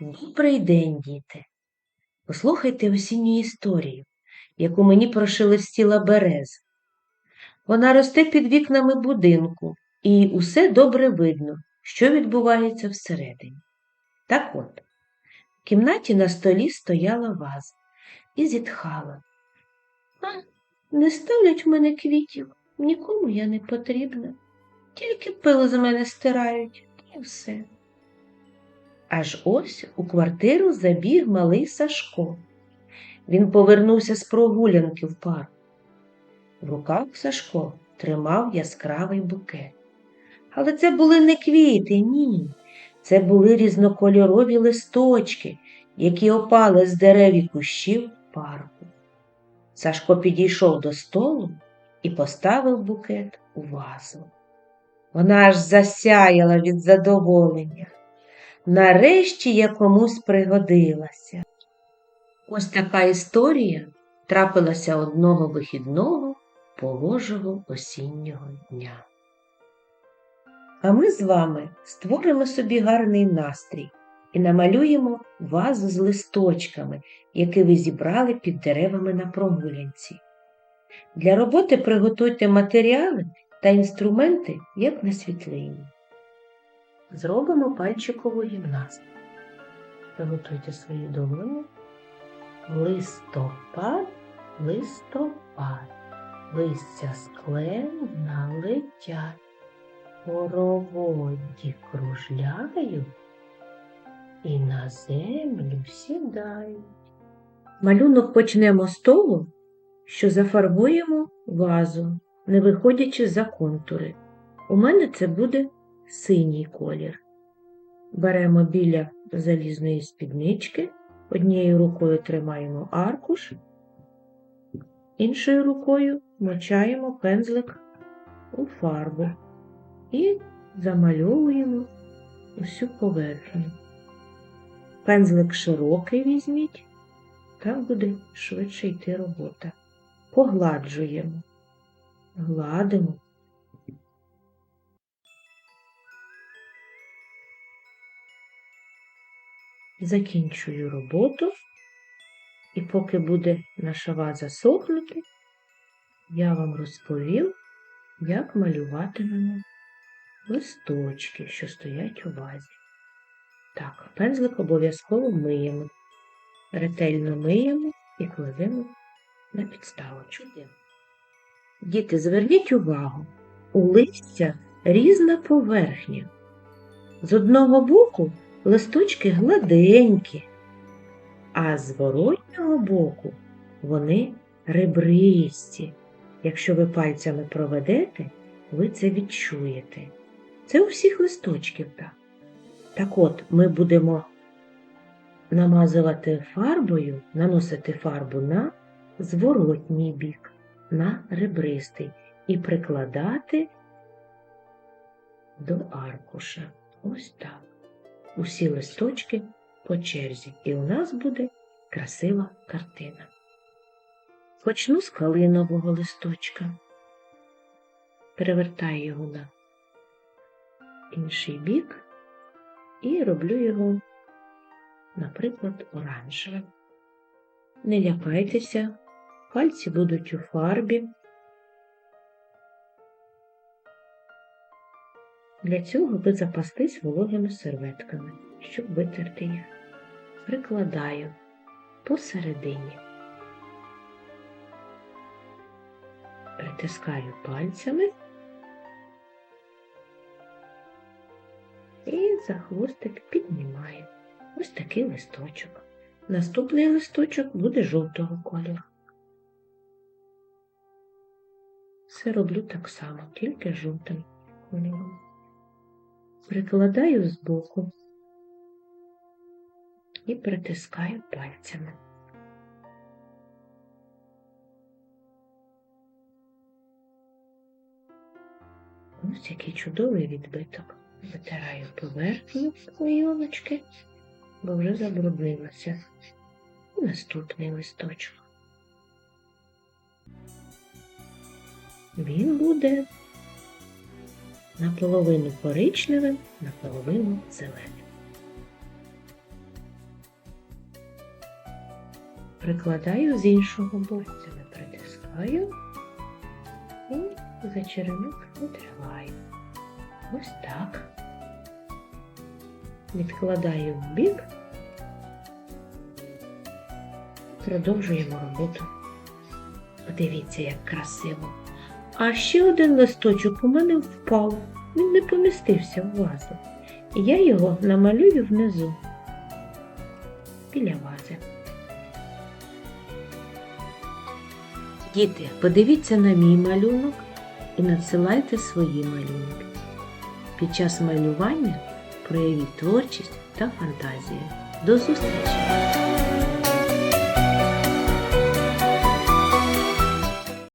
Добрий день, діти! Послухайте осінню історію, яку мені прошелестіла береза. Вона росте під вікнами будинку, і усе добре видно, що відбувається всередині. Так от, в кімнаті на столі стояла ваза і зітхала. А, не ставлять в мене квітів, нікому я не потрібна. Тільки пил з мене стирають, і все. Аж ось у квартиру забіг малий Сашко. Він повернувся з прогулянки в парк. В руках Сашко тримав яскравий букет. Але це були не квіти, ні. Це були різнокольорові листочки, які опали з дерев і кущів парку. Сашко підійшов до столу і поставив букет у вазу. Вона аж засяяла від задоволення. Нарешті я комусь пригодилася. Ось така історія трапилася одного вихідного погожого осіннього дня. А ми з вами створимо собі гарний настрій і намалюємо вазу з листочками, які ви зібрали під деревами на прогулянці. Для роботи приготуйте матеріали та інструменти, як на світлині. Зробимо пальчикову гімнастику. Приготуйте свої долоні. Листопад, листопад, листя з клен налетять, хороводі кружляють і на землю сідають. Малюнок почнемо з того, що зафарбуємо вазу, не виходячи за контури. У мене це буде синій колір. Беремо біля залізної спіднички, однією рукою тримаємо аркуш, іншою рукою мочаємо пензлик у фарбу і замальовуємо усю поверхню. Пензлик широкий візьміть, так буде швидше йти робота. Погладжуємо, гладимо. Закінчую роботу, і поки буде наша ваза сохнути, я вам розповім, як малюватимемо листочки, що стоять у вазі. Так, пензлик обов'язково миємо. Ретельно миємо і кладемо на підставочку. Діти, зверніть увагу, у листя різна поверхня. З одного боку листочки гладенькі, а з воротнього боку вони ребристі. Якщо ви пальцями проведете, ви це відчуєте. Це у всіх листочків так. Так от, ми будемо намазувати фарбою, наносити фарбу на зворотній бік, на ребристий і прикладати до аркуша. Ось так. Усі листочки по черзі, і у нас буде красива картина. Почну з калинового листочка, перевертаю його на інший бік і роблю його, наприклад, оранжевим. Не лякайтеся, пальці будуть у фарбі. Для цього ви запастись вологими серветками, щоб витерти їх. Прикладаю посередині. Притискаю пальцями і за хвостик піднімаю. Ось такий листочок. Наступний листочок буде жовтого кольору. Все роблю так само, тільки жовтим кольором. Прикладаю збоку і притискаю пальцями. Ось який чудовий відбиток. Витираю поверхню клейоночки, бо вже забруднилася. Наступний листочок. Він буде наполовину коричневим, наполовину зеленим. Прикладаю з іншого бортцями, притискаю і за черенок відриваю. Ось так. Відкладаю в бік, продовжуємо роботу. Подивіться, як красиво. А ще один листочок у мене впав. Він не помістився в вазу. І я його намалюю внизу. Біля вази. Діти, подивіться на мій малюнок і надсилайте свої малюнки. Під час малювання проявіть творчість та фантазію. До зустрічі!